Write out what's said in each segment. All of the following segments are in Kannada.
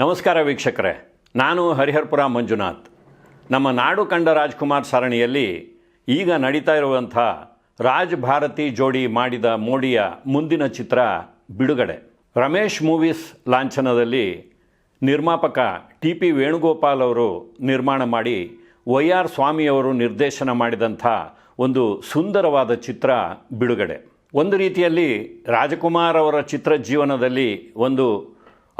ನಮಸ್ಕಾರ ವೀಕ್ಷಕರೇ. ನಾನು ಹರಿಹರ್ಪುರ ಮಂಜುನಾಥ್. ನಮ್ಮ ನಾಡು ಕಂಡ ರಾಜ್ಕುಮಾರ್ ಸರಣಿಯಲ್ಲಿ ಈಗ ನಡೀತಾ ಇರುವಂಥ ರಾಜ್ ಭಾರತಿ ಜೋಡಿ ಮಾಡಿದ ಮೋಡಿಯ ಮುಂದಿನ ಚಿತ್ರ ಬಿಡುಗಡೆ. ರಮೇಶ್ ಮೂವೀಸ್ ಲಾಂಛನದಲ್ಲಿ ನಿರ್ಮಾಪಕ ಟಿ ಪಿ ವೇಣುಗೋಪಾಲ್ ಅವರು ನಿರ್ಮಾಣ ಮಾಡಿ ವೈ ಆರ್ ಸ್ವಾಮಿಯವರು ನಿರ್ದೇಶನ ಮಾಡಿದಂಥ ಒಂದು ಸುಂದರವಾದ ಚಿತ್ರ ಬಿಡುಗಡೆ. ಒಂದು ರೀತಿಯಲ್ಲಿ ರಾಜಕುಮಾರ್ ಅವರ ಚಿತ್ರ ಜೀವನದಲ್ಲಿ ಒಂದು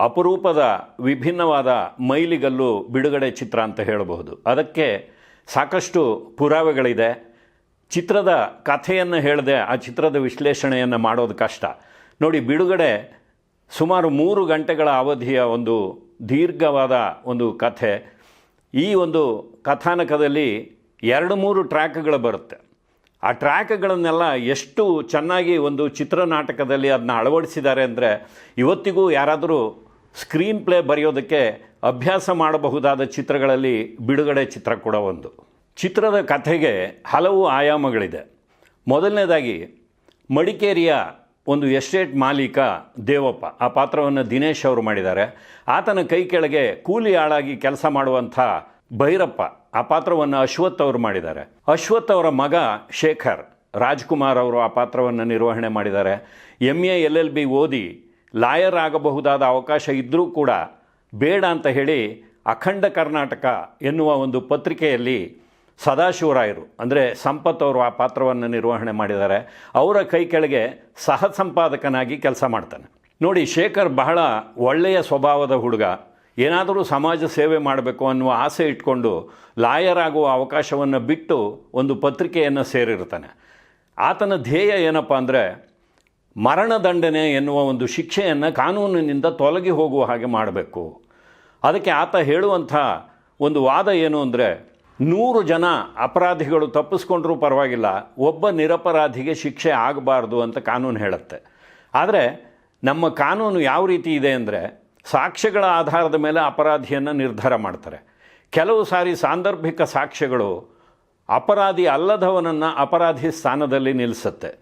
ಅಪರೂಪದ ವಿಭಿನ್ನವಾದ ಮೈಲಿಗಲ್ಲು ಬಿಡುಗಡೆ ಚಿತ್ರ ಅಂತ ಹೇಳಬಹುದು. ಅದಕ್ಕೆ ಸಾಕಷ್ಟು ಪುರಾವೆಗಳಿದೆ. ಚಿತ್ರದ ಕಥೆಯನ್ನು ಹೇಳದೆ ಆ ಚಿತ್ರದ ವಿಶ್ಲೇಷಣೆಯನ್ನು ಮಾಡೋದು ಕಷ್ಟ. ನೋಡಿ, ಬಿಡುಗಡೆ ಸುಮಾರು ಮೂರು ಗಂಟೆಗಳ ಅವಧಿಯ ಒಂದು ದೀರ್ಘವಾದ ಒಂದು ಕಥೆ. ಈ ಒಂದು ಕಥಾನಕದಲ್ಲಿ ಎರಡು ಮೂರು ಟ್ರ್ಯಾಕ್ಗಳು ಬರುತ್ತೆ. ಆ ಟ್ರ್ಯಾಕ್ಗಳನ್ನೆಲ್ಲ ಎಷ್ಟು ಚೆನ್ನಾಗಿ ಒಂದು ಚಿತ್ರನಾಟಕದಲ್ಲಿ ಅದನ್ನ ಅಳವಡಿಸಿದ್ದಾರೆ ಅಂದರೆ ಇವತ್ತಿಗೂ ಯಾರಾದರೂ ಸ್ಕ್ರೀನ್ ಪ್ಲೇ ಬರೆಯೋದಕ್ಕೆ ಅಭ್ಯಾಸ ಮಾಡಬಹುದಾದ ಚಿತ್ರಗಳಲ್ಲಿ ಬಿಡುಗಡೆ ಚಿತ್ರ ಕೂಡ ಒಂದು. ಚಿತ್ರದ ಕಥೆಗೆ ಹಲವು ಆಯಾಮಗಳಿದೆ. ಮೊದಲನೇದಾಗಿ, ಮಡಿಕೇರಿಯ ಒಂದು ಎಸ್ಟೇಟ್ ಮಾಲೀಕ ದೇವಪ್ಪ, ಆ ಪಾತ್ರವನ್ನು ದಿನೇಶ್ ಅವರು ಮಾಡಿದ್ದಾರೆ. ಆತನ ಕೈ ಕೆಳಗೆ ಕೂಲಿ ಆಳಾಗಿ ಕೆಲಸ ಮಾಡುವಂಥ ಭೈರಪ್ಪ, ಆ ಪಾತ್ರವನ್ನು ಅಶ್ವಥ್ ಅವರು ಮಾಡಿದ್ದಾರೆ. ಅಶ್ವತ್ ಅವರ ಮಗ ಶೇಖರ್, ರಾಜ್ಕುಮಾರ್ ಅವರು ಆ ಪಾತ್ರವನ್ನು ನಿರ್ವಹಣೆ ಮಾಡಿದ್ದಾರೆ. M A, L L B ಓದಿ ಲಾಯರ್ ಆಗಬಹುದಾದ ಅವಕಾಶ ಇದ್ದರೂ ಕೂಡ ಬೇಡ ಅಂತ ಹೇಳಿ ಅಖಂಡ ಕರ್ನಾಟಕ ಎನ್ನುವ ಒಂದು ಪತ್ರಿಕೆಯಲ್ಲಿ ಸದಾಶಿವರಾಯರು, ಅಂದರೆ ಸಂಪತ್ ಅವರು ಆ ಪಾತ್ರವನ್ನು ನಿರ್ವಹಣೆ ಮಾಡಿದ್ದಾರೆ. ಅವರ ಕೈ ಕೆಳಗೆ ಸಹ ಸಂಪಾದಕನಾಗಿ ಕೆಲಸ ಮಾಡ್ತಾನೆ. ನೋಡಿ, ಶೇಖರ್ ಬಹಳ ಒಳ್ಳೆಯ ಸ್ವಭಾವದ ಹುಡುಗ. ಏನಾದರೂ ಸಮಾಜ ಸೇವೆ ಮಾಡಬೇಕು ಅನ್ನುವ ಆಸೆ ಇಟ್ಕೊಂಡು ಲಾಯರ್ ಆಗುವ ಅವಕಾಶವನ್ನು ಬಿಟ್ಟು ಒಂದು ಪತ್ರಿಕೆಯನ್ನು ಸೇರಿರ್ತಾನೆ. ಆತನ ಧ್ಯೇಯ ಏನಪ್ಪ ಅಂದರೆ ಮರಣದಂಡನೆ ಎನ್ನುವ ಒಂದು ಶಿಕ್ಷೆಯನ್ನು ಕಾನೂನಿನಿಂದ ತೊಲಗಿ ಹೋಗುವ ಹಾಗೆ ಮಾಡಬೇಕು. ಅದಕ್ಕೆ ಆತ ಹೇಳುವಂಥ ಒಂದು ವಾದ ಏನು ಅಂದರೆ, ನೂರು ಜನ ಅಪರಾಧಿಗಳು ತಪ್ಪಿಸ್ಕೊಂಡ್ರೂ ಪರವಾಗಿಲ್ಲ, ಒಬ್ಬ ನಿರಪರಾಧಿಗೆ ಶಿಕ್ಷೆ ಆಗಬಾರ್ದು ಅಂತ ಕಾನೂನು ಹೇಳುತ್ತೆ. ಆದರೆ ನಮ್ಮ ಕಾನೂನು ಯಾವ ರೀತಿ ಇದೆ ಅಂದರೆ, ಸಾಕ್ಷ್ಯಗಳ ಆಧಾರದ ಮೇಲೆ ಅಪರಾಧಿಯನ್ನು ನಿರ್ಧಾರ ಮಾಡ್ತಾರೆ. ಕೆಲವು ಸಾರಿ ಸಾಂದರ್ಭಿಕ ಸಾಕ್ಷ್ಯಗಳು ಅಪರಾಧಿ ಅಲ್ಲದವನನ್ನು ಅಪರಾಧಿ ಸ್ಥಾನದಲ್ಲಿ ನಿಲ್ಲಿಸುತ್ತೆ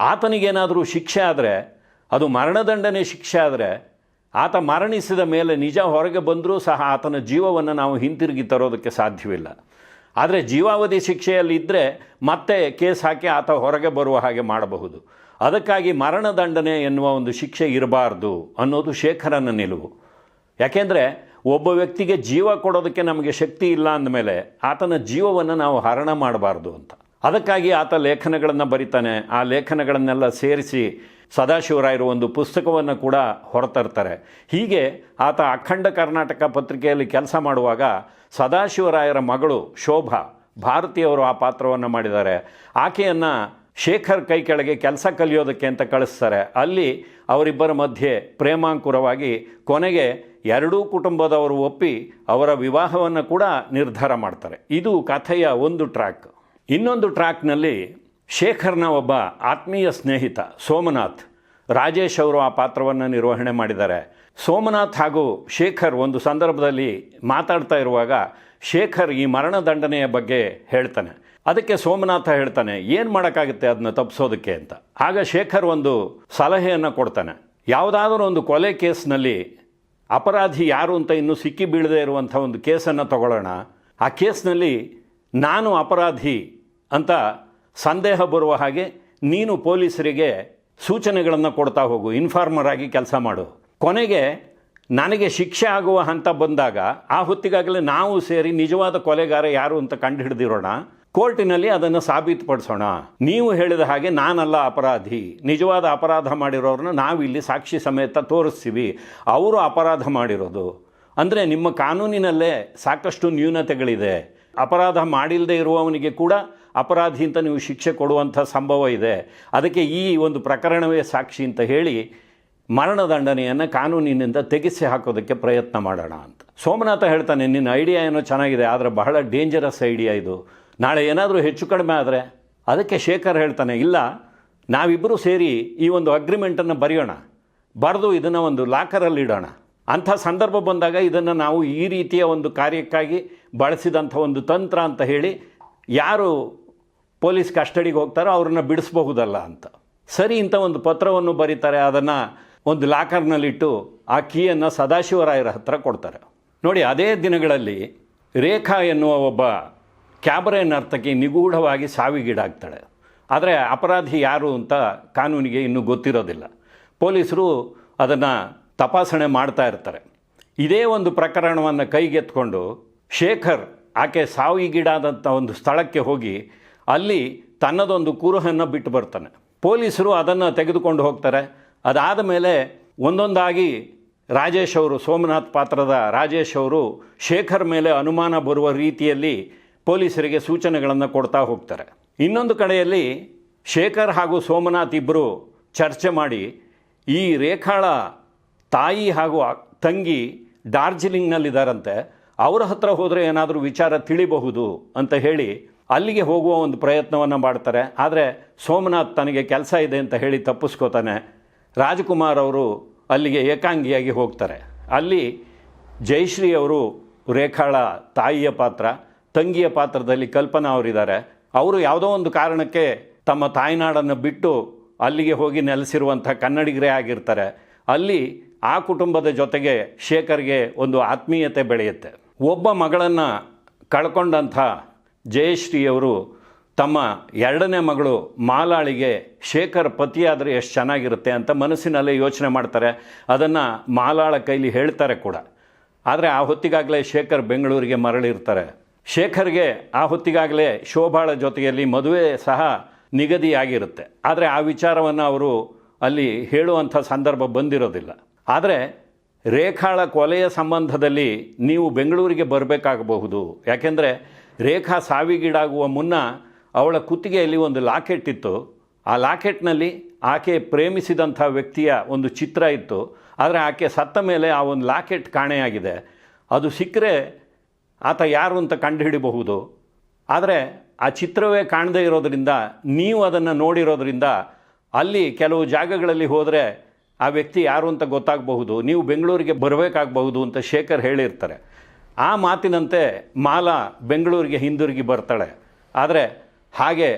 ಆತನಿಗೇನಾದರೂ ಶಿಕ್ಷೆ ಆದರೆ, ಅದು ಮರಣದಂಡನೆ ಶಿಕ್ಷೆ ಆದರೆ, ಆತ ಮರಣಿಸಿದ ಮೇಲೆ ನಿಜ ಹೊರಗೆ ಬಂದರೂ ಸಹ ಆತನ ಜೀವವನ್ನು ನಾವು ಹಿಂತಿರುಗಿ ತರೋದಕ್ಕೆ ಸಾಧ್ಯವಿಲ್ಲ. ಆದರೆ ಜೀವಾವಧಿ ಶಿಕ್ಷೆಯಲ್ಲಿದ್ದರೆ ಮತ್ತೆ ಕೇಸ್ ಹಾಕಿ ಆತ ಹೊರಗೆ ಬರುವ ಹಾಗೆ ಮಾಡಬಹುದು. ಅದಕ್ಕಾಗಿ ಮರಣದಂಡನೆ ಎನ್ನುವ ಒಂದು ಶಿಕ್ಷೆ ಇರಬಾರ್ದು ಅನ್ನೋದು ಶೇಖರನ ನಿಲುವು. ಯಾಕೆಂದರೆ ಒಬ್ಬ ವ್ಯಕ್ತಿಗೆ ಜೀವ ಕೊಡೋದಕ್ಕೆ ನಮಗೆ ಶಕ್ತಿ ಇಲ್ಲ ಅಂದಮೇಲೆ ಆತನ ಜೀವವನ್ನು ನಾವು ಹರಣ ಮಾಡಬಾರ್ದು ಅಂತ. ಅದಕ್ಕಾಗಿ ಆತ ಲೇಖನಗಳನ್ನು ಬರಿತಾನೆ. ಆ ಲೇಖನಗಳನ್ನೆಲ್ಲ ಸೇರಿಸಿ ಸದಾಶಿವರಾಯರು ಒಂದು ಪುಸ್ತಕವನ್ನು ಕೂಡ ಹೊರತರ್ತಾರೆ. ಹೀಗೆ ಆತ ಅಖಂಡ ಕರ್ನಾಟಕ ಪತ್ರಿಕೆಯಲ್ಲಿ ಕೆಲಸ ಮಾಡುವಾಗ ಸದಾಶಿವರಾಯರ ಮಗಳು ಶೋಭಾ ಭಾರತಿಯವರು ಆ ಪಾತ್ರವನ್ನು ಮಾಡಿದ್ದಾರೆ. ಆಕೆಯನ್ನು ಶೇಖರ್ ಕೈ ಕೆಳಗೆ ಕೆಲಸ ಕಲಿಯೋದಕ್ಕೆ ಅಂತ ಕಳಿಸ್ತಾರೆ. ಅಲ್ಲಿ ಅವರಿಬ್ಬರ ಮಧ್ಯೆ ಪ್ರೇಮಾಂಕುರವಾಗಿ ಕೊನೆಗೆ ಎರಡೂ ಕುಟುಂಬದವರು ಒಪ್ಪಿ ಅವರ ವಿವಾಹವನ್ನು ಕೂಡ ನಿರ್ಧಾರ ಮಾಡ್ತಾರೆ. ಇದು ಕಥೆಯ ಒಂದು ಟ್ರ್ಯಾಕ್. ಇನ್ನೊಂದು ಟ್ರ್ಯಾಕ್ನಲ್ಲಿ ಶೇಖರ್ನ ಒಬ್ಬ ಆತ್ಮೀಯ ಸ್ನೇಹಿತ ಸೋಮನಾಥ್, ರಾಜೇಶ್ ಅವರು ಆ ಪಾತ್ರವನ್ನು ನಿರ್ವಹಣೆ ಮಾಡಿದ್ದಾರೆ. ಸೋಮನಾಥ್ ಹಾಗೂ ಶೇಖರ್ ಒಂದು ಸಂದರ್ಭದಲ್ಲಿ ಮಾತಾಡ್ತಾ ಇರುವಾಗ ಶೇಖರ್ ಈ ಮರಣದಂಡನೆಯ ಬಗ್ಗೆ ಹೇಳ್ತಾನೆ. ಅದಕ್ಕೆ ಸೋಮನಾಥ ಹೇಳ್ತಾನೆ, ಏನು ಮಾಡೋಕ್ಕಾಗುತ್ತೆ ಅದನ್ನ ತಪ್ಪಿಸೋದಕ್ಕೆ ಅಂತ. ಆಗ ಶೇಖರ್ ಒಂದು ಸಲಹೆಯನ್ನು ಕೊಡ್ತಾನೆ. ಯಾವುದಾದ್ರೂ ಒಂದು ಕೊಲೆ ಕೇಸ್ನಲ್ಲಿ ಅಪರಾಧಿ ಯಾರು ಅಂತ ಇನ್ನೂ ಸಿಕ್ಕಿ ಬೀಳದೇ ಇರುವಂಥ ಒಂದು ಕೇಸನ್ನು ತಗೊಳ್ಳೋಣ. ಆ ಕೇಸ್ನಲ್ಲಿ ನಾನು ಅಪರಾಧಿ ಅಂತ ಸಂದೇಹ ಬರುವ ಹಾಗೆ ನೀನು ಪೊಲೀಸರಿಗೆ ಸೂಚನೆಗಳನ್ನು ಕೊಡ್ತಾ ಹೋಗು, ಇನ್ಫಾರ್ಮರ್ ಆಗಿ ಕೆಲಸ ಮಾಡು. ಕೊನೆಗೆ ನನಗೆ ಶಿಕ್ಷೆ ಆಗುವ ಹಂತ ಬಂದಾಗ ಆ ಹೊತ್ತಿಗಾಗಲೇ ನಾವು ಸೇರಿ ನಿಜವಾದ ಕೊಲೆಗಾರ ಯಾರು ಅಂತ ಕಂಡುಹಿಡಿದಿರೋಣ. ಕೋರ್ಟಿನಲ್ಲಿ ಅದನ್ನು ಸಾಬೀತುಪಡಿಸೋಣ. ನೀವು ಹೇಳಿದ ಹಾಗೆ ನಾನಲ್ಲ ಅಪರಾಧಿ. ನಿಜವಾದ ಅಪರಾಧ ಮಾಡಿರೋರನ್ನ ನಾವಿಲ್ಲಿ ಸಾಕ್ಷಿ ಸಮೇತ ತೋರಿಸ್ತೀವಿ. ಅವರು ಅಪರಾಧ ಮಾಡಿರೋದು. ಅಂದರೆ ನಿಮ್ಮ ಕಾನೂನಿನಲ್ಲೇ ಸಾಕಷ್ಟು ನ್ಯೂನತೆಗಳಿದೆ. ಅಪರಾಧ ಮಾಡಿಲ್ಲದೆ ಇರುವವನಿಗೆ ಕೂಡ ಅಪರಾಧಿ ಅಂತ ನೀವು ಶಿಕ್ಷೆ ಕೊಡುವಂಥ ಸಂಭವ ಇದೆ. ಅದಕ್ಕೆ ಈ ಒಂದು ಪ್ರಕರಣವೇ ಸಾಕ್ಷಿ ಅಂತ ಹೇಳಿ ಮರಣದಂಡನೆಯನ್ನು ಕಾನೂನಿನಿಂದ ತೆಗೆಸಿ ಹಾಕೋದಕ್ಕೆ ಪ್ರಯತ್ನ ಮಾಡೋಣ ಅಂತ. ಸೋಮನಾಥ ಹೇಳ್ತಾನೆ, ನಿನ್ನ ಐಡಿಯಾ ಏನೋ ಚೆನ್ನಾಗಿದೆ, ಆದರೆ ಬಹಳ ಡೇಂಜರಸ್ ಐಡಿಯಾ ಇದು. ನಾಳೆ ಏನಾದರೂ ಹೆಚ್ಚು ಕಡಿಮೆ ಆದರೆ? ಅದಕ್ಕೆ ಶೇಖರ್ ಹೇಳ್ತಾನೆ, ಇಲ್ಲ ನಾವಿಬ್ಬರೂ ಸೇರಿ ಈ ಒಂದು ಅಗ್ರಿಮೆಂಟನ್ನು ಬರೆಯೋಣ. ಬರೆದು ಇದನ್ನು ಒಂದು ಲಾಕರಲ್ಲಿ ಇಡೋಣ. ಅಂಥ ಸಂದರ್ಭ ಬಂದಾಗ ಇದನ್ನು ನಾವು ಈ ರೀತಿಯ ಒಂದು ಕಾರ್ಯಕ್ಕಾಗಿ ಬಳಸಿದಂಥ ಒಂದು ತಂತ್ರ ಅಂತ ಹೇಳಿ ಯಾರು ಪೊಲೀಸ್ ಕಸ್ಟಡಿಗೆ ಹೋಗ್ತಾರೋ ಅವ್ರನ್ನ ಬಿಡಿಸ್ಬಹುದಲ್ಲ ಅಂತ. ಸರಿ, ಇಂಥ ಒಂದು ಪತ್ರವನ್ನು ಬರೀತಾರೆ, ಅದನ್ನು ಒಂದು ಲಾಕರ್ನಲ್ಲಿಟ್ಟು ಆ ಕೀಯನ್ನು ಸದಾಶಿವರಾಯರ ಹತ್ರ ಕೊಡ್ತಾರೆ. ನೋಡಿ, ಅದೇ ದಿನಗಳಲ್ಲಿ ರೇಖಾ ಎನ್ನುವ ಒಬ್ಬ ಕ್ಯಾಬರೆ ನರ್ತಕಿ ನಿಗೂಢವಾಗಿ ಸಾವಿಗೀಡಾಗ್ತಾಳೆ. ಆದರೆ ಅಪರಾಧಿ ಯಾರು ಅಂತ ಕಾನೂನಿಗೆ ಇನ್ನೂ ಗೊತ್ತಿರೋದಿಲ್ಲ. ಪೊಲೀಸರು ಅದನ್ನು ತಪಾಸಣೆ ಮಾಡ್ತಾ ಇರ್ತಾರೆ. ಇದೇ ಒಂದು ಪ್ರಕರಣವನ್ನು ಕೈಗೆತ್ಕೊಂಡು ಶೇಖರ್ ಆಕೆ ಸಾವಿಗೀಡಾದಂಥ ಒಂದು ಸ್ಥಳಕ್ಕೆ ಹೋಗಿ ಅಲ್ಲಿ ತನ್ನದೊಂದು ಕುರುಹನ್ನು ಬಿಟ್ಟು ಬರ್ತಾನೆ. ಪೊಲೀಸರು ಅದನ್ನು ತೆಗೆದುಕೊಂಡು ಹೋಗ್ತಾರೆ. ಅದಾದ ಮೇಲೆ ಒಂದೊಂದಾಗಿ ರಾಜೇಶ್ ಅವರು, ಸೋಮನಾಥ್ ಪಾತ್ರದ ರಾಜೇಶ್ ಅವರು ಶೇಖರ್ ಮೇಲೆ ಅನುಮಾನ ಬರುವ ರೀತಿಯಲ್ಲಿ ಪೊಲೀಸರಿಗೆ ಸೂಚನೆಗಳನ್ನು ಕೊಡ್ತಾ ಹೋಗ್ತಾರೆ. ಇನ್ನೊಂದು ಕಡೆಯಲ್ಲಿ ಶೇಖರ್ ಹಾಗೂ ಸೋಮನಾಥ್ ಇಬ್ಬರು ಚರ್ಚೆ ಮಾಡಿ, ಈ ರೇಖಾಳ ತಾಯಿ ಹಾಗೂ ತಂಗಿ ಡಾರ್ಜಿಲಿಂಗ್ನಲ್ಲಿದ್ದಾರಂತೆ ಅವರ ಹತ್ರ ಹೋದರೆ ಏನಾದರೂ ವಿಚಾರ ತಿಳಿಬಹುದು ಅಂತ ಹೇಳಿ ಅಲ್ಲಿಗೆ ಹೋಗುವ ಒಂದು ಪ್ರಯತ್ನವನ್ನು ಮಾಡ್ತಾರೆ. ಆದರೆ ಸೋಮನಾಥ್ ತನಗೆ ಕೆಲಸ ಇದೆ ಅಂತ ಹೇಳಿ ತಪ್ಪಿಸ್ಕೋತಾನೆ. ರಾಜಕುಮಾರ್ ಅವರು ಅಲ್ಲಿಗೆ ಏಕಾಂಗಿಯಾಗಿ ಹೋಗ್ತಾರೆ. ಅಲ್ಲಿ ಜಯಶ್ರೀ ಅವರು ರೇಖಾಳ ತಾಯಿಯ ಪಾತ್ರ, ತಂಗಿಯ ಪಾತ್ರದಲ್ಲಿ ಕಲ್ಪನಾ ಅವರಿದ್ದಾರೆ. ಅವರು ಯಾವುದೋ ಒಂದು ಕಾರಣಕ್ಕೆ ತಮ್ಮ ತಾಯ್ನಾಡನ್ನು ಬಿಟ್ಟು ಅಲ್ಲಿಗೆ ಹೋಗಿ ನೆಲೆಸಿರುವಂಥ ಕನ್ನಡಿಗರೇ ಆಗಿರ್ತಾರೆ. ಅಲ್ಲಿ ಆ ಕುಟುಂಬದ ಜೊತೆಗೆ ಶೇಖರ್ಗೆ ಒಂದು ಆತ್ಮೀಯತೆ ಬೆಳೆಯುತ್ತೆ. ಒಬ್ಬ ಮಗಳನ್ನು ಕಳ್ಕೊಂಡಂಥ ಜಯಶ್ರೀಯವರು ತಮ್ಮ ಎರಡನೇ ಮಗಳು ಮಾಲಾಳಿಗೆ ಶೇಖರ್ ಪತಿಯಾದರೆ ಎಷ್ಟು ಚೆನ್ನಾಗಿರುತ್ತೆ ಅಂತ ಮನಸ್ಸಿನಲ್ಲೇ ಯೋಚನೆ ಮಾಡ್ತಾರೆ. ಅದನ್ನು ಮಾಲಾಳ ಕೈಲಿ ಹೇಳ್ತಾರೆ ಕೂಡ. ಆದರೆ ಆ ಹೊತ್ತಿಗಾಗಲೇ ಶೇಖರ್ ಬೆಂಗಳೂರಿಗೆ ಮರಳಿರ್ತಾರೆ. ಶೇಖರ್ಗೆ ಆ ಹೊತ್ತಿಗಾಗಲೇ ಶೋಭಾಳ ಜೊತೆಯಲ್ಲಿ ಮದುವೆ ಸಹ ನಿಗದಿಯಾಗಿರುತ್ತೆ. ಆದರೆ ಆ ವಿಚಾರವನ್ನು ಅವರು ಅಲ್ಲಿ ಹೇಳುವಂಥ ಸಂದರ್ಭ ಬಂದಿರೋದಿಲ್ಲ. ಆದರೆ ರೇಖಾಳ ಕೊಲೆಯ ಸಂಬಂಧದಲ್ಲಿ ನೀವು ಬೆಂಗಳೂರಿಗೆ ಬರಬೇಕಾಗಬಹುದು. ಯಾಕೆಂದರೆ ರೇಖಾ ಸಾವಿಗೀಡಾಗುವ ಮುನ್ನ ಅವಳ ಕುತ್ತಿಗೆಯಲ್ಲಿ ಒಂದು ಲಾಕೆಟ್ ಇತ್ತು. ಆ ಲಾಕೆಟ್ನಲ್ಲಿ ಆಕೆ ಪ್ರೇಮಿಸಿದಂಥ ವ್ಯಕ್ತಿಯ ಒಂದು ಚಿತ್ರ ಇತ್ತು. ಆದರೆ ಆಕೆ ಸತ್ತ ಮೇಲೆ ಆ ಒಂದು ಲಾಕೆಟ್ ಕಾಣೆಯಾಗಿದೆ. ಅದು ಸಿಕ್ಕರೆ ಆತ ಯಾರು ಅಂತ ಕಂಡುಹಿಡಿಬಹುದು. ಆದರೆ ಆ ಚಿತ್ರವೇ ಕಾಣದೇ ಇರೋದರಿಂದ, ನೀವು ಅದನ್ನು ನೋಡಿರೋದರಿಂದ ಅಲ್ಲಿ ಕೆಲವು ಜಾಗಗಳಲ್ಲಿ ಹೋದರೆ ಆ ವ್ಯಕ್ತಿ ಯಾರು ಅಂತ ಗೊತ್ತಾಗಬಹುದು. ನೀವು ಬೆಂಗಳೂರಿಗೆ ಬರಬೇಕಾಗಬಹುದು ಅಂತ ಶೇಖರ್ ಹೇಳಿರ್ತಾರೆ. ಆ ಮಾತಿನಂತೆ ಮಾಲಾ ಬೆಂಗಳೂರಿಗೆ, ಹಿಂದಿರುಗಿ ಬರ್ತಾಳೆ. ಆದರೆ ಹಾಗೆ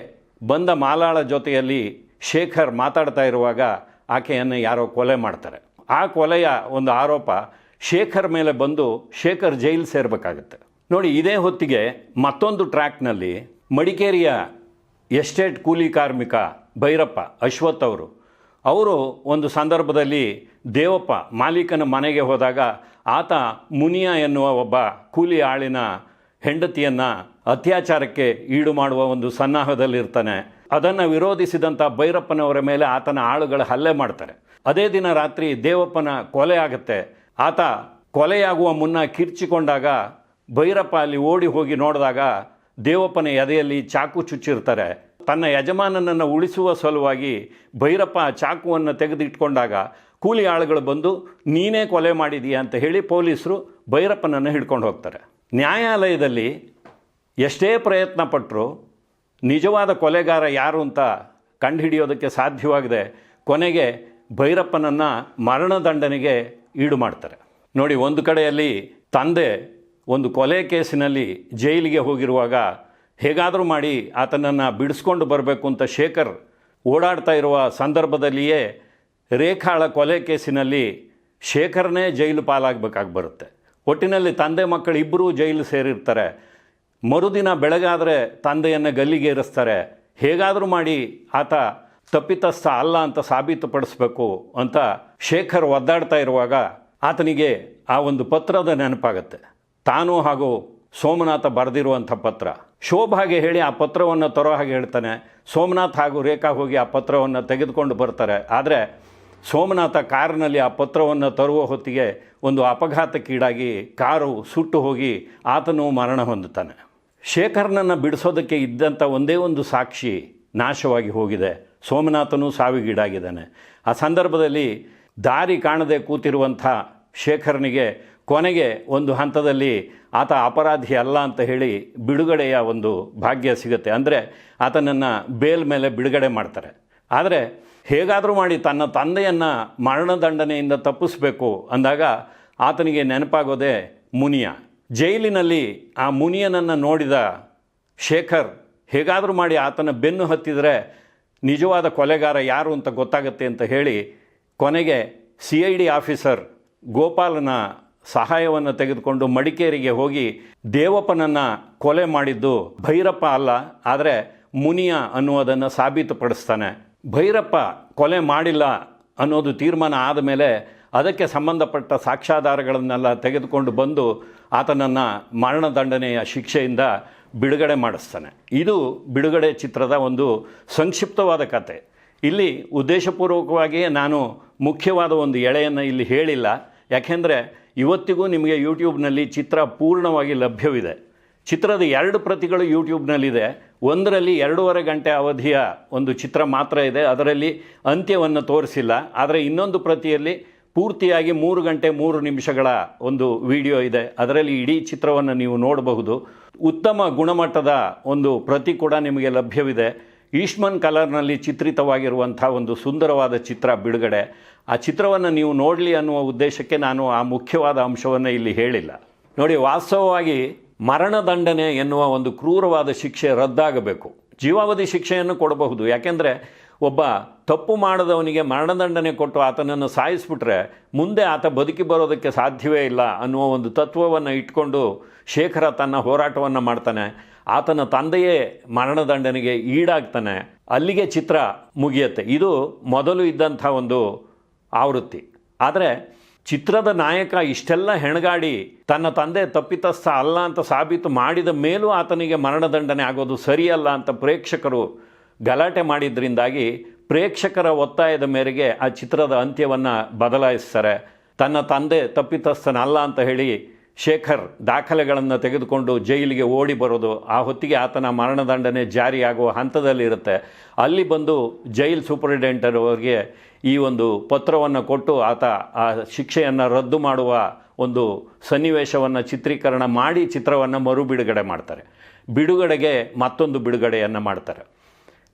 ಬಂದ ಮಾಲಾಳ ಜೊತೆಯಲ್ಲಿ ಶೇಖರ್ ಮಾತಾಡ್ತಾ ಇರುವಾಗ ಆಕೆಯನ್ನು ಯಾರೋ ಕೊಲೆ ಮಾಡ್ತಾರೆ. ಆ ಕೊಲೆಯ ಒಂದು ಆರೋಪ ಶೇಖರ್ ಮೇಲೆ ಬಂದು ಶೇಖರ್ ಜೈಲ್ ಸೇರಬೇಕಾಗತ್ತೆ. ನೋಡಿ, ಇದೇ ಹೊತ್ತಿಗೆ ಮತ್ತೊಂದು ಟ್ರ್ಯಾಕ್ನಲ್ಲಿ ಮಡಿಕೇರಿಯ ಎಸ್ಟೇಟ್ ಕೂಲಿ ಕಾರ್ಮಿಕ ಭೈರಪ್ಪ ಅಶ್ವಥ್ ಅವರು ಅವರು ಒಂದು ಸಂದರ್ಭದಲ್ಲಿ ದೇವಪ್ಪ ಮಾಲೀಕನ ಮನೆಗೆ ಹೋದಾಗ ಆತ ಮುನಿಯ ಎನ್ನುವ ಒಬ್ಬ ಕೂಲಿ ಆಳಿನ ಹೆಂಡತಿಯನ್ನು ಅತ್ಯಾಚಾರಕ್ಕೆ ಈಡು ಮಾಡುವ ಒಂದು ಸನ್ನಾಹದಲ್ಲಿರ್ತಾನೆ. ಅದನ್ನು ವಿರೋಧಿಸಿದಂಥ ಭೈರಪ್ಪನವರ ಮೇಲೆ ಆತನ ಆಳುಗಳ ಹಲ್ಲೆ ಮಾಡ್ತಾರೆ. ಅದೇ ದಿನ ರಾತ್ರಿ ದೇವಪ್ಪನ ಕೊಲೆ ಆಗುತ್ತೆ. ಆತ ಕೊಲೆಯಾಗುವ ಮುನ್ನ ಕಿರ್ಚಿಕೊಂಡಾಗ ಭೈರಪ್ಪ ಅಲ್ಲಿ ಓಡಿ ಹೋಗಿ ನೋಡಿದಾಗ ದೇವಪ್ಪನ ಎದೆಯಲ್ಲಿ ಚಾಕು ಚುಚ್ಚಿರ್ತಾರೆ. ತನ್ನ ಯಜಮಾನನನ್ನು ಉಳಿಸುವ ಸಲುವಾಗಿ ಭೈರಪ್ಪ ಚಾಕುವನ್ನು ತೆಗೆದಿಟ್ಕೊಂಡಾಗ ಕೂಲಿ ಆಳುಗಳು ಬಂದು, ನೀನೇ ಕೊಲೆ ಮಾಡಿದೀಯಾ ಅಂತ ಹೇಳಿ ಪೊಲೀಸರು ಭೈರಪ್ಪನನ್ನು ಹಿಡ್ಕೊಂಡು ಹೋಗ್ತಾರೆ. ನ್ಯಾಯಾಲಯದಲ್ಲಿ ಎಷ್ಟೇ ಪ್ರಯತ್ನ ಪಟ್ಟರು ನಿಜವಾದ ಕೊಲೆಗಾರ ಯಾರು ಅಂತ ಕಂಡುಹಿಡಿಯೋದಕ್ಕೆ ಸಾಧ್ಯವಾಗದೆ ಕೊನೆಗೆ ಭೈರಪ್ಪನನ್ನು ಮರಣದಂಡನೆಗೆ ಈಡು ಮಾಡ್ತಾರೆ. ನೋಡಿ, ಒಂದು ಕಡೆಯಲ್ಲಿ ತಂದೆ ಒಂದು ಕೊಲೆ ಕೇಸಿನಲ್ಲಿ ಜೈಲಿಗೆ ಹೋಗಿರುವಾಗ ಹೇಗಾದರೂ ಮಾಡಿ ಆತನನ್ನು ಬಿಡಿಸ್ಕೊಂಡು ಬರಬೇಕು ಅಂತ ಶೇಖರ್ ಓಡಾಡ್ತಾ ಇರುವ ಸಂದರ್ಭದಲ್ಲಿಯೇ ರೇಖಾಳ ಕೊಲೆ ಕೇಸಿನಲ್ಲಿ ಶೇಖರ್ನೇ ಜೈಲು ಪಾಲಾಗಬೇಕಾಗಿ ಬರುತ್ತೆ. ಒಟ್ಟಿನಲ್ಲಿ ತಂದೆ ಮಕ್ಕಳು ಇಬ್ಬರೂ ಜೈಲು ಸೇರಿರ್ತಾರೆ. ಮರುದಿನ ಬೆಳಗಾದರೆ ತಂದೆಯನ್ನು ಗಲ್ಲಿಗೇರಿಸ್ತಾರೆ ಹೇಗಾದರೂ ಮಾಡಿ ಆತ ತಪ್ಪಿತಸ್ಥ ಅಲ್ಲ ಅಂತ ಸಾಬೀತುಪಡಿಸ್ಬೇಕು ಅಂತ ಶೇಖರ್ ಒದ್ದಾಡ್ತಾ ಇರುವಾಗ ಆತನಿಗೆ ಆ ಒಂದು ಪತ್ರದ ನೆನಪಾಗತ್ತೆ. ತಾನು ಹಾಗೂ ಸೋಮನಾಥ ಬರೆದಿರುವಂಥ ಪತ್ರ. ಶೋಭಾಗೆ ಹೇಳಿ ಆ ಪತ್ರವನ್ನು ತರೋ ಹಾಗೆ ಹೇಳ್ತಾನೆ. ಸೋಮನಾಥ್ ಹಾಗೂ ರೇಖಾ ಹೋಗಿ ಆ ಪತ್ರವನ್ನು ತೆಗೆದುಕೊಂಡು ಬರ್ತಾರೆ. ಆದರೆ ಸೋಮನಾಥ ಕಾರಿನಲ್ಲಿ ಆ ಪತ್ರವನ್ನು ತರುವ ಹೊತ್ತಿಗೆ ಒಂದು ಅಪಘಾತಕ್ಕೀಡಾಗಿ ಕಾರು ಸುಟ್ಟು ಹೋಗಿ ಆತನು ಮರಣ ಹೊಂದುತ್ತಾನೆ. ಶೇಖರ್ನನ್ನು ಬಿಡಿಸೋದಕ್ಕೆ ಇದ್ದಂಥ ಒಂದೇ ಒಂದು ಸಾಕ್ಷಿ ನಾಶವಾಗಿ ಹೋಗಿದೆ. ಸೋಮನಾಥನೂ ಸಾವಿಗೀಡಾಗಿದ್ದಾನೆ. ಆ ಸಂದರ್ಭದಲ್ಲಿ ದಾರಿ ಕಾಣದೆ ಕೂತಿರುವಂಥ ಶೇಖರ್ನಿಗೆ ಕೊನೆಗೆ ಒಂದು ಹಂತದಲ್ಲಿ ಆತ ಅಪರಾಧಿ ಅಲ್ಲ ಅಂತ ಹೇಳಿ ಬಿಡುಗಡೆಯ ಒಂದು ಭಾಗ್ಯ ಸಿಗುತ್ತೆ. ಅಂದರೆ ಆತನನ್ನು ಬೇಲ್ ಮೇಲೆ ಬಿಡುಗಡೆ ಮಾಡ್ತಾರೆ. ಆದರೆ ಹೇಗಾದರೂ ಮಾಡಿ ತನ್ನ ತಂದೆಯನ್ನು ಮರಣದಂಡನೆಯಿಂದ ತಪ್ಪಿಸಬೇಕು ಅಂದಾಗ ಆತನಿಗೆ ನೆನಪಾಗೋದೆ ಮುನಿಯ. ಜೈಲಿನಲ್ಲಿ ಆ ಮುನಿಯನನ್ನು ನೋಡಿದ ಶೇಖರ್ ಹೇಗಾದರೂ ಮಾಡಿ ಆತನ ಬೆನ್ನು ಹತ್ತಿದರೆ ನಿಜವಾದ ಕೊಲೆಗಾರ ಯಾರು ಅಂತ ಗೊತ್ತಾಗುತ್ತೆ ಅಂತ ಹೇಳಿ ಕೊನೆಗೆ ಸಿ ಐ ಡಿ ಆಫೀಸರ್ ಗೋಪಾಲನ ಸಹಾಯವನ್ನು ತೆಗೆದುಕೊಂಡು ಮಡಿಕೇರಿಗೆ ಹೋಗಿ ದೇವಪ್ಪನನ್ನು ಕೊಲೆ ಮಾಡಿದ್ದು ಭೈರಪ್ಪ ಅಲ್ಲ, ಆದರೆ ಮುನಿಯ ಅನ್ನುವುದನ್ನು ಸಾಬೀತುಪಡಿಸ್ತಾನೆ. ಭೈರಪ್ಪ ಕೊಲೆ ಮಾಡಿಲ್ಲ ಅನ್ನೋದು ತೀರ್ಮಾನ ಆದಮೇಲೆ ಅದಕ್ಕೆ ಸಂಬಂಧಪಟ್ಟ ಸಾಕ್ಷ್ಯಾಧಾರಗಳನ್ನೆಲ್ಲ ತೆಗೆದುಕೊಂಡು ಬಂದು ಆತನನ್ನು ಮರಣದಂಡನೆಯ ಶಿಕ್ಷೆಯಿಂದ ಬಿಡುಗಡೆ ಮಾಡಿಸ್ತಾನೆ. ಇದು ಬಿಡುಗಡೆ ಚಿತ್ರದ ಒಂದು ಸಂಕ್ಷಿಪ್ತವಾದ ಕತೆ. ಇಲ್ಲಿ ಉದ್ದೇಶಪೂರ್ವಕವಾಗಿಯೇ ನಾನು ಮುಖ್ಯವಾದ ಒಂದು ಎಳೆಯನ್ನು ಇಲ್ಲಿ ಹೇಳಿಲ್ಲ. ಯಾಕೆಂದರೆ ಇವತ್ತಿಗೂ ನಿಮಗೆ ಯೂಟ್ಯೂಬ್ನಲ್ಲಿ ಚಿತ್ರ ಪೂರ್ಣವಾಗಿ ಲಭ್ಯವಿದೆ. ಚಿತ್ರದ ಎರಡು ಪ್ರತಿಗಳು ಯೂಟ್ಯೂಬ್ನಲ್ಲಿದೆ. ಒಂದರಲ್ಲಿ ಎರಡೂವರೆ ಗಂಟೆ ಅವಧಿಯ ಒಂದು ಚಿತ್ರ ಮಾತ್ರ ಇದೆ. ಅದರಲ್ಲಿ ಅಂತ್ಯವನ್ನು ತೋರಿಸಿಲ್ಲ. ಆದರೆ ಇನ್ನೊಂದು ಪ್ರತಿಯಲ್ಲಿ ಪೂರ್ತಿಯಾಗಿ ಮೂರು ಗಂಟೆ ಮೂರು ನಿಮಿಷಗಳ ಒಂದು ವಿಡಿಯೋ ಇದೆ. ಅದರಲ್ಲಿ ಇಡೀ ಚಿತ್ರವನ್ನು ನೀವು ನೋಡಬಹುದು. ಉತ್ತಮ ಗುಣಮಟ್ಟದ ಒಂದು ಪ್ರತಿ ಕೂಡ ನಿಮಗೆ ಲಭ್ಯವಿದೆ. ಈಶ್ಮನ್ ಕಲರ್ನಲ್ಲಿ ಚಿತ್ರಿತವಾಗಿರುವಂಥ ಒಂದು ಸುಂದರವಾದ ಚಿತ್ರ ಬಿಡುಗಡೆ. ಆ ಚಿತ್ರವನ್ನು ನೀವು ನೋಡಲಿ ಅನ್ನುವ ಉದ್ದೇಶಕ್ಕೆ ನಾನು ಆ ಮುಖ್ಯವಾದ ಅಂಶವನ್ನು ಇಲ್ಲಿ ಹೇಳಿಲ್ಲ. ನೋಡಿ, ವಾಸ್ತವವಾಗಿ ಮರಣದಂಡನೆ ಎನ್ನುವ ಒಂದು ಕ್ರೂರವಾದ ಶಿಕ್ಷೆ ರದ್ದಾಗಬೇಕು. ಜೀವಾವಧಿ ಶಿಕ್ಷೆಯನ್ನು ಕೊಡಬಹುದು. ಯಾಕೆಂದರೆ ಒಬ್ಬ ತಪ್ಪು ಮಾಡದವನಿಗೆ ಮರಣದಂಡನೆ ಕೊಟ್ಟು ಆತನನ್ನು ಸಾಯಿಸಿಬಿಟ್ರೆ ಮುಂದೆ ಆತ ಬದುಕಿ ಬರೋದಕ್ಕೆ ಸಾಧ್ಯವೇ ಇಲ್ಲ ಅನ್ನುವ ಒಂದು ತತ್ವವನ್ನು ಇಟ್ಕೊಂಡು ಶೇಖರ ತನ್ನ ಹೋರಾಟವನ್ನು ಮಾಡ್ತಾನೆ. ಆತನ ತಂದೆಯೇ ಮರಣದಂಡನೆಗೆ ಈಡಾಗ್ತಾನೆ. ಅಲ್ಲಿಗೆ ಚಿತ್ರ ಮುಗಿಯುತ್ತೆ. ಇದು ಮೊದಲು ಇದ್ದಂಥ ಒಂದು ಆವೃತ್ತಿ. ಆದರೆ ಚಿತ್ರದ ನಾಯಕ ಇಷ್ಟೆಲ್ಲ ಹೆಣಗಾಡಿ ತನ್ನ ತಂದೆ ತಪ್ಪಿತಸ್ಥ ಅಲ್ಲ ಅಂತ ಸಾಬೀತು ಮಾಡಿದ ಮೇಲೂ ಆತನಿಗೆ ಮರಣದಂಡನೆ ಆಗೋದು ಸರಿಯಲ್ಲ ಅಂತ ಪ್ರೇಕ್ಷಕರು ಗಲಾಟೆ ಮಾಡಿದ್ರಿಂದಾಗಿ ಪ್ರೇಕ್ಷಕರ ಒತ್ತಾಯದ ಮೇರೆಗೆ ಆ ಚಿತ್ರದ ಅಂತ್ಯವನ್ನು ಬದಲಾಯಿಸ್ತಾರೆ. ತನ್ನ ತಂದೆ ತಪ್ಪಿತಸ್ಥನಲ್ಲ ಅಂತ ಹೇಳಿ ಶೇಖರ್ ದಾಖಲೆಗಳನ್ನು ತೆಗೆದುಕೊಂಡು ಜೈಲಿಗೆ ಓಡಿ ಬರೋದು, ಆ ಹೊತ್ತಿಗೆ ಆತನ ಮರಣದಂಡನೆ ಜಾರಿಯಾಗುವ ಹಂತದಲ್ಲಿರುತ್ತೆ. ಅಲ್ಲಿ ಬಂದು ಜೈಲ್ ಸೂಪರಿಂಟೆಂಡರ್ ಅವರಿಗೆ ಈ ಒಂದು ಪತ್ರವನ್ನು ಕೊಟ್ಟು ಆತ ಆ ಶಿಕ್ಷೆಯನ್ನು ರದ್ದು ಮಾಡುವ ಒಂದು ಸನ್ನಿವೇಶವನ್ನು ಚಿತ್ರೀಕರಣ ಮಾಡಿ ಚಿತ್ರವನ್ನು ಮರು ಬಿಡುಗಡೆ ಮಾಡ್ತಾರೆ. ಬಿಡುಗಡೆಗೆ ಮತ್ತೊಂದು ಬಿಡುಗಡೆಯನ್ನು ಮಾಡ್ತಾರೆ.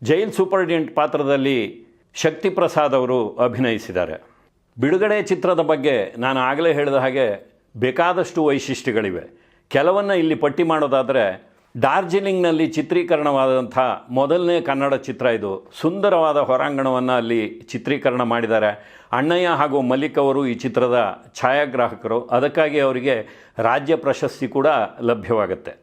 ಜೈಲ್ ಸೂಪರಿಂಟೆಂಟ್ ಪಾತ್ರದಲ್ಲಿ ಶಕ್ತಿ ಪ್ರಸಾದ್ ಅವರು ಅಭಿನಯಿಸಿದ್ದಾರೆ. ಬಿಡುಗಡೆ ಚಿತ್ರದ ಬಗ್ಗೆ ನಾನು ಆಗಲೇ ಹೇಳಿದ ಹಾಗೆ ಬೇಕಾದಷ್ಟು ವೈಶಿಷ್ಟ್ಯಗಳಿವೆ. ಕೆಲವನ್ನು ಇಲ್ಲಿ ಪಟ್ಟಿ ಮಾಡೋದಾದರೆ ಡಾರ್ಜಿಲಿಂಗ್ನಲ್ಲಿ ಚಿತ್ರೀಕರಣವಾದಂಥ ಮೊದಲನೇ ಕನ್ನಡ ಚಿತ್ರ ಇದು. ಸುಂದರವಾದ ಹೊರಾಂಗಣವನ್ನು ಅಲ್ಲಿ ಚಿತ್ರೀಕರಣ ಮಾಡಿದ್ದಾರೆ. ಅಣ್ಣಯ್ಯ ಹಾಗೂ ಮಲ್ಲಿಕ್ ಅವರು ಈ ಚಿತ್ರದ ಛಾಯಾಗ್ರಾಹಕರು. ಅದಕ್ಕಾಗಿ ಅವರಿಗೆ ರಾಜ್ಯ ಪ್ರಶಸ್ತಿ ಕೂಡ ಲಭ್ಯವಾಗುತ್ತೆ.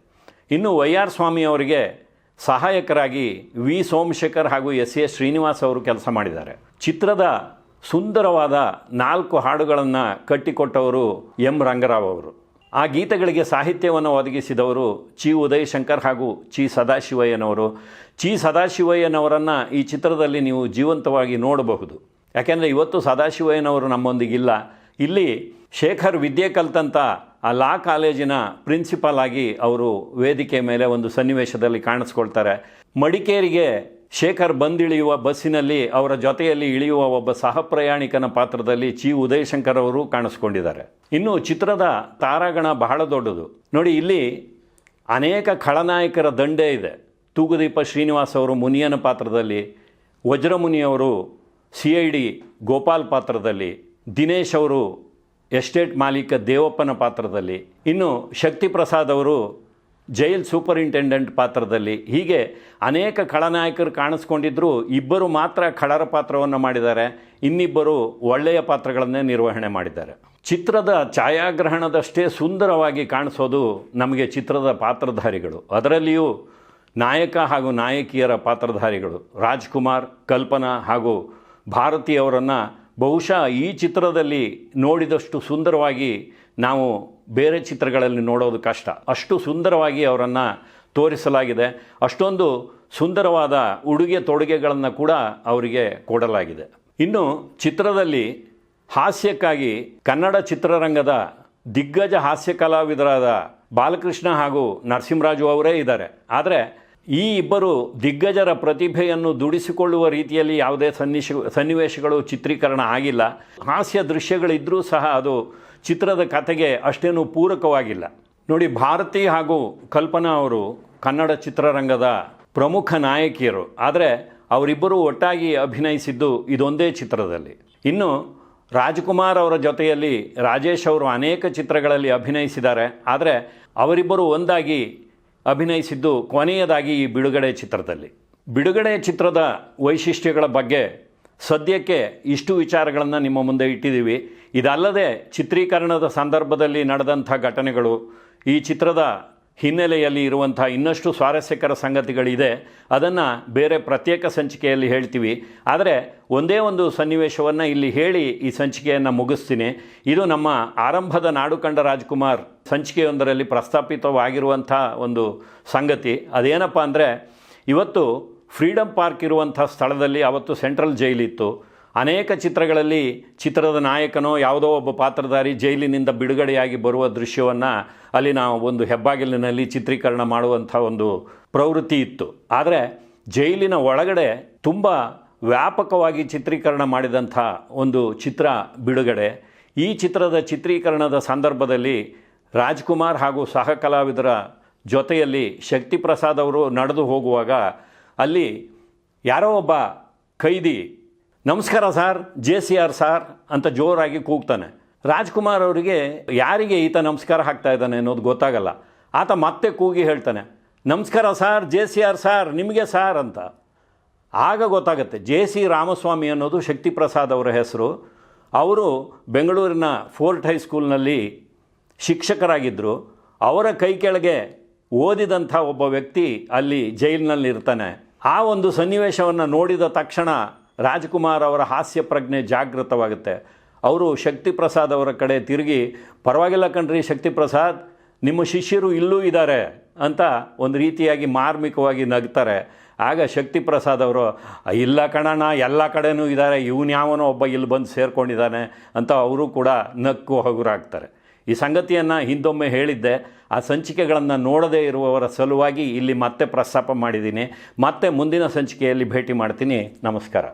ಇನ್ನು ವೈ ಆರ್ ಸ್ವಾಮಿ ಅವರಿಗೆ ಸಹಾಯಕರಾಗಿ ವಿ. ಸೋಮಶೇಖರ್ ಹಾಗೂ ಎಸ್ ಎ ಶ್ರೀನಿವಾಸ್ ಅವರು ಕೆಲಸ ಮಾಡಿದ್ದಾರೆ. ಚಿತ್ರದ ಸುಂದರವಾದ ನಾಲ್ಕು ಹಾಡುಗಳನ್ನು ಕಟ್ಟಿಕೊಟ್ಟವರು ಎಂ ರಂಗರಾವ್ ಅವರು. ಆ ಗೀತೆಗಳಿಗೆ ಸಾಹಿತ್ಯವನ್ನು ಒದಗಿಸಿದವರು ಚಿ ಉದಯಶಂಕರ್ ಹಾಗೂ ಚಿ ಸದಾಶಿವಯ್ಯನವರು. ಚಿ ಸದಾಶಿವಯ್ಯನವರನ್ನು ಈ ಚಿತ್ರದಲ್ಲಿ ನೀವು ಜೀವಂತವಾಗಿ ನೋಡಬಹುದು. ಯಾಕೆಂದರೆ ಇವತ್ತು ಸದಾಶಿವಯ್ಯನವರು ನಮ್ಮೊಂದಿಗಿಲ್ಲ. ಇಲ್ಲಿ ಶೇಖರ್ ವಿದ್ಯೆ ಕಲ್ತಂಥ ಆ ಲಾ ಕಾಲೇಜಿನ ಪ್ರಿನ್ಸಿಪಾಲ್ ಆಗಿ ಅವರು ವೇದಿಕೆ ಮೇಲೆ ಒಂದು ಸನ್ನಿವೇಶದಲ್ಲಿ ಕಾಣಿಸ್ಕೊಳ್ತಾರೆ. ಮಡಿಕೇರಿಗೆ ಶೇಖರ್ ಬಂದಿಳಿಯುವ ಬಸ್ಸಿನಲ್ಲಿ ಅವರ ಜೊತೆಯಲ್ಲಿ ಇಳಿಯುವ ಒಬ್ಬ ಸಹ ಪ್ರಯಾಣಿಕನ ಪಾತ್ರದಲ್ಲಿ ಚಿ ಉದಯಶಂಕರ್ ಅವರು ಕಾಣಿಸ್ಕೊಂಡಿದ್ದಾರೆ. ಇನ್ನು ಚಿತ್ರದ ತಾರಾಗಣ ಬಹಳ ದೊಡ್ಡದು. ನೋಡಿ, ಇಲ್ಲಿ ಅನೇಕ ಖಳನಾಯಕರ ದಂಡೆ ಇದೆ. ತೂಗುದೀಪ ಶ್ರೀನಿವಾಸ್ ಅವರು ಮುನಿಯನ ಪಾತ್ರದಲ್ಲಿ ವಜ್ರಮುನಿಯವರು ಸಿ ಐ ಡಿ ಗೋಪಾಲ್ ಪಾತ್ರದಲ್ಲಿ, ದಿನೇಶ್ ಅವರು ಎಸ್ಟೇಟ್ ಮಾಲೀಕ ದೇವಪ್ಪನ ಪಾತ್ರದಲ್ಲಿ, ಇನ್ನು ಶಕ್ತಿ ಪ್ರಸಾದ್ ಅವರು ಜೈಲ್ ಸೂಪರಿಂಟೆಂಡೆಂಟ್ ಪಾತ್ರದಲ್ಲಿ ಹೀಗೆ ಅನೇಕ ಖಳನಾಯಕರು ಕಾಣಿಸ್ಕೊಂಡಿದ್ರು, ಇಬ್ಬರು ಮಾತ್ರ ಖಳರ ಪಾತ್ರವನ್ನು ಮಾಡಿದ್ದಾರೆ, ಇನ್ನಿಬ್ಬರು ಒಳ್ಳೆಯ ಪಾತ್ರಗಳನ್ನೇ ನಿರ್ವಹಣೆ ಮಾಡಿದ್ದಾರೆ. ಚಿತ್ರದ ಛಾಯಾಗ್ರಹಣದಷ್ಟೇ ಸುಂದರವಾಗಿ ಕಾಣಿಸೋದು ನಮಗೆ ಚಿತ್ರದ ಪಾತ್ರಧಾರಿಗಳು. ಅದರಲ್ಲಿಯೂ ನಾಯಕ ಹಾಗೂ ನಾಯಕಿಯರ ಪಾತ್ರಧಾರಿಗಳು ರಾಜ್ಕುಮಾರ್, ಕಲ್ಪನಾ ಹಾಗೂ ಭಾರತಿಯವರನ್ನು ಬಹುಶಃ ಈ ಚಿತ್ರದಲ್ಲಿ ನೋಡಿದಷ್ಟು ಸುಂದರವಾಗಿ ನಾವು ಬೇರೆ ಚಿತ್ರಗಳಲ್ಲಿ ನೋಡೋದು ಕಷ್ಟ. ಅಷ್ಟು ಸುಂದರವಾಗಿ ಅವರನ್ನು ತೋರಿಸಲಾಗಿದೆ. ಅಷ್ಟೊಂದು ಸುಂದರವಾದ ಉಡುಗೆ ತೊಡುಗೆಗಳನ್ನು ಕೂಡ ಅವರಿಗೆ ಕೊಡಲಾಗಿದೆ. ಇನ್ನು ಚಿತ್ರದಲ್ಲಿ ಹಾಸ್ಯಕ್ಕಾಗಿ ಕನ್ನಡ ಚಿತ್ರರಂಗದ ದಿಗ್ಗಜ ಹಾಸ್ಯ ಕಲಾವಿದರಾದ ಬಾಲಕೃಷ್ಣ ಹಾಗೂ ನರಸಿಂಹರಾಜು ಅವರೇ ಇದ್ದಾರೆ. ಆದರೆ ಈ ಇಬ್ಬರು ದಿಗ್ಗಜರ ಪ್ರತಿಭೆಯನ್ನು ದುಡಿಸಿಕೊಳ್ಳುವ ರೀತಿಯಲ್ಲಿ ಯಾವುದೇ ಸನ್ನಿಶ, ಸನ್ನಿವೇಶಗಳು ಚಿತ್ರೀಕರಣ ಆಗಿಲ್ಲ. ಹಾಸ್ಯ ದೃಶ್ಯಗಳಿದ್ದರೂ ಸಹ ಅದು ಚಿತ್ರದ ಕಥೆಗೆ ಅಷ್ಟೇನೂ ಪೂರಕವಾಗಿಲ್ಲ. ನೋಡಿ, ಭಾರತಿ ಹಾಗೂ ಕಲ್ಪನಾ ಅವರು ಕನ್ನಡ ಚಿತ್ರರಂಗದ ಪ್ರಮುಖ ನಾಯಕಿಯರು. ಆದರೆ ಅವರಿಬ್ಬರು ಒಟ್ಟಾಗಿ ಅಭಿನಯಿಸಿದ್ದು ಇದೊಂದೇ ಚಿತ್ರದಲ್ಲಿ. ಇನ್ನು ರಾಜ್ಕುಮಾರ್ ಅವರ ಜೊತೆಯಲ್ಲಿ ರಾಜೇಶ್ ಅವರು ಅನೇಕ ಚಿತ್ರಗಳಲ್ಲಿ ಅಭಿನಯಿಸಿದ್ದಾರೆ. ಆದರೆ ಅವರಿಬ್ಬರು ಒಂದಾಗಿ ಅಭಿನಯಿಸಿದ್ದು ಕೊನೆಯದಾಗಿ ಈ ಬಿಡುಗಡೆ ಚಿತ್ರದಲ್ಲಿ. ಬಿಡುಗಡೆ ಚಿತ್ರದ ವೈಶಿಷ್ಟ್ಯಗಳ ಬಗ್ಗೆ ಸದ್ಯಕ್ಕೆ ಇಷ್ಟು ವಿಚಾರಗಳನ್ನು ನಿಮ್ಮ ಮುಂದೆ ಇಟ್ಟಿದ್ದೀವಿ. ಇದಲ್ಲದೆ ಚಿತ್ರೀಕರಣದ ಸಂದರ್ಭದಲ್ಲಿ ನಡೆದಂಥ ಘಟನೆಗಳು, ಈ ಚಿತ್ರದ ಹಿನ್ನೆಲೆಯಲ್ಲಿ ಇರುವಂಥ ಇನ್ನಷ್ಟು ಸ್ವಾರಸ್ಯಕರ ಸಂಗತಿಗಳಿದೆ. ಅದನ್ನು ಬೇರೆ ಪ್ರತ್ಯೇಕ ಸಂಚಿಕೆಯಲ್ಲಿ ಹೇಳ್ತೀವಿ. ಆದರೆ ಒಂದೇ ಒಂದು ಸನ್ನಿವೇಶವನ್ನು ಇಲ್ಲಿ ಹೇಳಿ ಈ ಸಂಚಿಕೆಯನ್ನು ಮುಗಿಸ್ತೀನಿ. ಇದು ನಮ್ಮ ಆರಂಭದ ನಾಡುಕಂಡ ರಾಜ್ಕುಮಾರ್ ಸಂಚಿಕೆಯೊಂದರಲ್ಲಿ ಪ್ರಸ್ತಾಪಿತವಾಗಿರುವಂಥ ಒಂದು ಸಂಗತಿ. ಅದೇನಪ್ಪ ಅಂದರೆ, ಇವತ್ತು ಫ್ರೀಡಮ್ ಪಾರ್ಕ್ ಇರುವಂಥ ಸ್ಥಳದಲ್ಲಿ ಅವತ್ತು ಸೆಂಟ್ರಲ್ ಜೈಲಿತ್ತು. ಅನೇಕ ಚಿತ್ರಗಳಲ್ಲಿ ಚಿತ್ರದ ನಾಯಕನೋ ಯಾವುದೋ ಒಬ್ಬ ಪಾತ್ರಧಾರಿ ಜೈಲಿನಿಂದ ಬಿಡುಗಡೆಯಾಗಿ ಬರುವ ದೃಶ್ಯವನ್ನು ಅಲ್ಲಿ ನಾವು ಒಂದು ಹೆಬ್ಬಾಗಿಲಿನಲ್ಲಿ ಚಿತ್ರೀಕರಣ ಮಾಡುವಂಥ ಒಂದು ಪ್ರವೃತ್ತಿ ಇತ್ತು. ಆದರೆ ಜೈಲಿನ ಒಳಗಡೆ ತುಂಬ ವ್ಯಾಪಕವಾಗಿ ಚಿತ್ರೀಕರಣ ಮಾಡಿದಂಥ ಒಂದು ಚಿತ್ರ ಬಿಡುಗಡೆ. ಈ ಚಿತ್ರದ ಚಿತ್ರೀಕರಣದ ಸಂದರ್ಭದಲ್ಲಿ ರಾಜ್ಕುಮಾರ್ ಹಾಗೂ ಸಹ ಕಲಾವಿದರ ಜೊತೆಯಲ್ಲಿ ಶಕ್ತಿ ಪ್ರಸಾದ್ ಅವರು ನಡೆದು ಹೋಗುವಾಗ ಅಲ್ಲಿ ಯಾರೋ ಒಬ್ಬ ಖೈದಿ ನಮಸ್ಕಾರ sir, J C R sir ಅಂತ ಜೋರಾಗಿ ಕೂಗ್ತಾನೆ. ರಾಜ್ಕುಮಾರ್ ಅವರಿಗೆ ಯಾರಿಗೆ ಈತ ನಮಸ್ಕಾರ ಹಾಕ್ತಾ ಇದ್ದಾನೆ ಅನ್ನೋದು ಗೊತ್ತಾಗಲ್ಲ. ಆತ ಮತ್ತೆ ಕೂಗಿ ಹೇಳ್ತಾನೆ, ನಮಸ್ಕಾರ sir, J C R sir, ನಿಮಗೆ ಸಾರ್ ಅಂತ. ಆಗ ಗೊತ್ತಾಗುತ್ತೆ, ಜೆ ಸಿ ರಾಮಸ್ವಾಮಿ ಅನ್ನೋದು ಶಕ್ತಿ ಪ್ರಸಾದ್ ಅವರ ಹೆಸರು. ಅವರು ಬೆಂಗಳೂರಿನ ಫೋರ್ಟ್ ಹೈಸ್ಕೂಲ್ನಲ್ಲಿ ಶಿಕ್ಷಕರಾಗಿದ್ದರು ಅವರ ಕೈ ಕೆಳಗೆ ಓದಿದಂಥ ಒಬ್ಬ ವ್ಯಕ್ತಿ ಅಲ್ಲಿ ಜೈಲಿನಲ್ಲಿ ಇರ್ತಾನೆ ಆ ಒಂದು ಸನ್ನಿವೇಶವನ್ನು ನೋಡಿದ ತಕ್ಷಣ ರಾಜ್ಕುಮಾರ್ ಅವರ ಹಾಸ್ಯ ಪ್ರಜ್ಞೆ ಜಾಗೃತವಾಗುತ್ತೆ. ಅವರು ಶಕ್ತಿ ಪ್ರಸಾದ್ ಅವರ ಕಡೆ ತಿರುಗಿ, ಪರವಾಗಿಲ್ಲ ಕಣ್ರಿ ಶಕ್ತಿ ಪ್ರಸಾದ್, ನಿಮ್ಮ ಶಿಷ್ಯರು ಇಲ್ಲೂ ಇದ್ದಾರೆ ಅಂತ ಒಂದು ರೀತಿಯಾಗಿ ಮಾರ್ಮಿಕವಾಗಿ ನಗ್ತಾರೆ. ಆಗ ಶಕ್ತಿ ಪ್ರಸಾದ್ ಅವರು, ಇಲ್ಲ ಕಣಣ್ಣ, ಎಲ್ಲ ಕಡೆನೂ ಇದ್ದಾರೆ ಇವನ್ಯಾವನೋ ಒಬ್ಬ ಇಲ್ಲಿ ಬಂದು ಸೇರಿಕೊಂಡಿದ್ದಾನೆ ಅಂತ ಅವರು ಕೂಡ ನಕ್ಕು ಹಗುರಾಗ್ತಾರೆ. ಈ ಸಂಗತಿಯನ್ನು ಹಿಂದೊಮ್ಮೆ ಹೇಳಿದ್ದೆ. ಆ ಸಂಚಿಕೆಗಳನ್ನು ನೋಡದೇ ಇರುವವರ ಸಲುವಾಗಿ ಇಲ್ಲಿ ಮತ್ತೆ ಪ್ರಸ್ತಾಪ ಮಾಡಿದ್ದೀನಿ. ಮತ್ತೆ ಮುಂದಿನ ಸಂಚಿಕೆಯಲ್ಲಿ ಭೇಟಿ ಮಾಡ್ತೀನಿ. ನಮಸ್ಕಾರ.